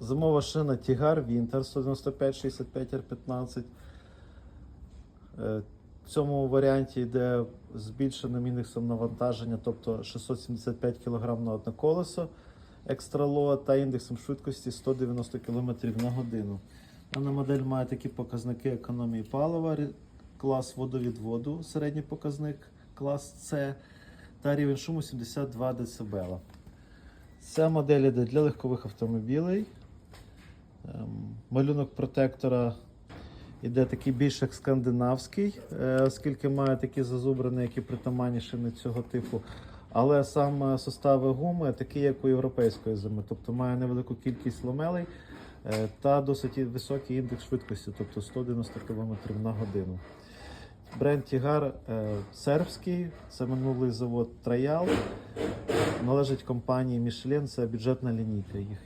Зимова шина Тігар Вінтер 195 65 R15. Е, В цьому варіанті йде збільшеним індексом навантаження, тобто 675 кг на одне колесо екстралоа та індексом швидкості 190 км на годину. Дана модель має такі показники економії палива, клас водовідводу, середній показник, клас С та рівень шуму 72 дБ. Ця модель йде для легкових автомобілей. Малюнок протектора іде такий більш як скандинавський, е, оскільки має такі зазубрини, які притаманні шини цього типу. Але сам е, состави гуми такий, як у європейської зими, тобто має невелику кількість ламелей е, та досить високий індекс швидкості, тобто 190 км на годину. Бренд Тігар е, сербський, це минулий завод Троял. Належить компанії Michelin, це бюджетна лінійка їх.